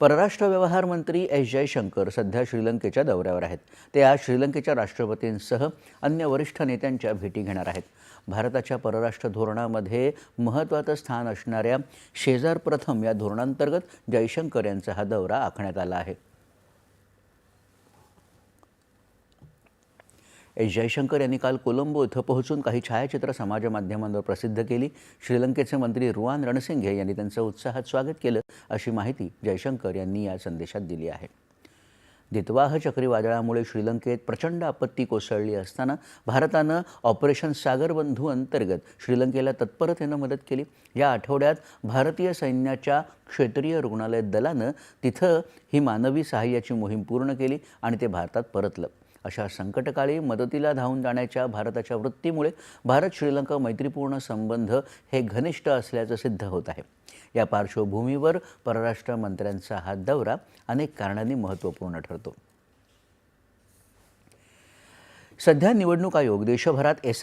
परराष्ट्र व्यवहार मंत्री एस जयशंकर सध्या श्रीलंकेच्या दौऱ्यावर आहेत. ते आज श्रीलंकेच्या राष्ट्रपतींसह अन्य वरिष्ठ नेत्यांच्या भेटी घेणार आहेत. भारताच्या परराष्ट्र धोरणामध्ये महत्त्वाचं स्थान असणाऱ्या शेजार प्रथम या धोरणांतर्गत जयशंकर यांचा हा दौरा आखण्यात आला आहे. एस जयशंकर यांनी काल कोलंबो इथं पोहोचून काही छायाचित्र समाजमाध्यमांवर प्रसिद्ध केली. श्रीलंकेचे मंत्री रुवान रणसिंघे यांनी त्यांचं उत्साहात स्वागत केलं अशी माहिती जयशंकर यांनी या संदेशात दिली आहे. दितवाह चक्रीवादळामुळे श्रीलंकेत प्रचंड आपत्ती कोसळली असताना भारतानं ऑपरेशन सागरबंधू अंतर्गत श्रीलंकेला तत्परतेनं मदत केली. या आठवड्यात भारतीय सैन्याच्या क्षेत्रीय रुग्णालय दलानं तिथं ही मानवी सहाय्याची मोहीम पूर्ण केली आणि ते भारतात परतलं. अशा संकटकाळी मदतीला धावून जाण्याच्या भारताच्या वृत्तीमुळे भारत श्रीलंका मैत्रीपूर्ण संबंध हे घनिष्ठ असल्याचं सिद्ध होत आहे. या पार्श्वभूमीवर परराष्ट्र मंत्र्यांचा हा दौरा अनेक कारणांनी महत्त्वपूर्ण ठरतो. सध्या निवडणूक आयोग देशभरात एस